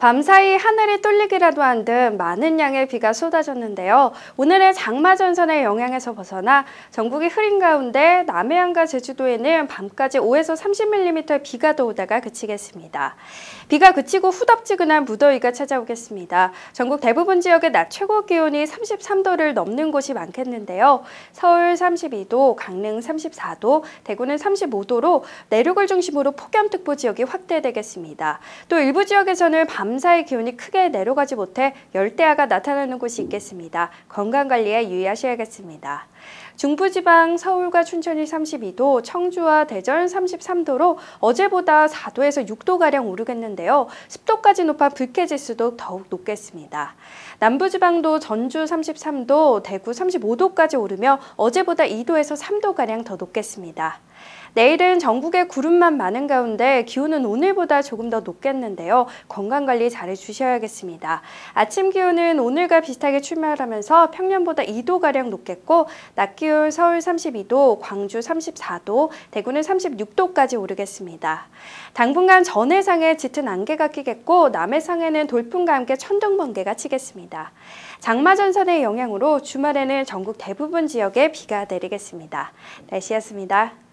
밤사이 하늘이 뚫리기라도 한 듯 많은 양의 비가 쏟아졌는데요. 오늘의 장마 전선의 영향에서 벗어나 전국이 흐린 가운데 남해안과 제주도에는 밤까지 5에서 30mm의 비가 더 오다가 그치겠습니다. 비가 그치고 후덥지근한 무더위가 찾아오겠습니다. 전국 대부분 지역의 낮 최고 기온이 33도를 넘는 곳이 많겠는데요. 서울 32도, 강릉 34도, 대구는 35도로 내륙을 중심으로 폭염특보 지역이 확대되겠습니다. 또 일부 지역에서는 밤 사이 기온이 크게 내려가지 못해 열대야가 나타나는 곳이 있겠습니다. 건강관리에 유의하셔야겠습니다. 중부지방 서울과 춘천이 32도, 청주와 대전 33도로 어제보다 4도에서 6도가량 오르겠는데요. 습도까지 높아 불쾌지수도 더욱 높겠습니다. 남부지방도 전주 33도, 대구 35도까지 오르며 어제보다 2도에서 3도가량 더 높겠습니다. 내일은 전국에 구름만 많은 가운데 기온은 오늘보다 조금 더 높겠는데요. 건강관리 잘 해주셔야겠습니다. 아침 기온은 오늘과 비슷하게 출발하면서 평년보다 2도가량 높겠고 낮 기온 서울 32도, 광주 34도, 대구는 36도까지 오르겠습니다. 당분간 전해상에 짙은 안개가 끼겠고 남해상에는 돌풍과 함께 천둥 번개가 치겠습니다. 장마 전선의 영향으로 주말에는 전국 대부분 지역에 비가 내리겠습니다. 날씨였습니다.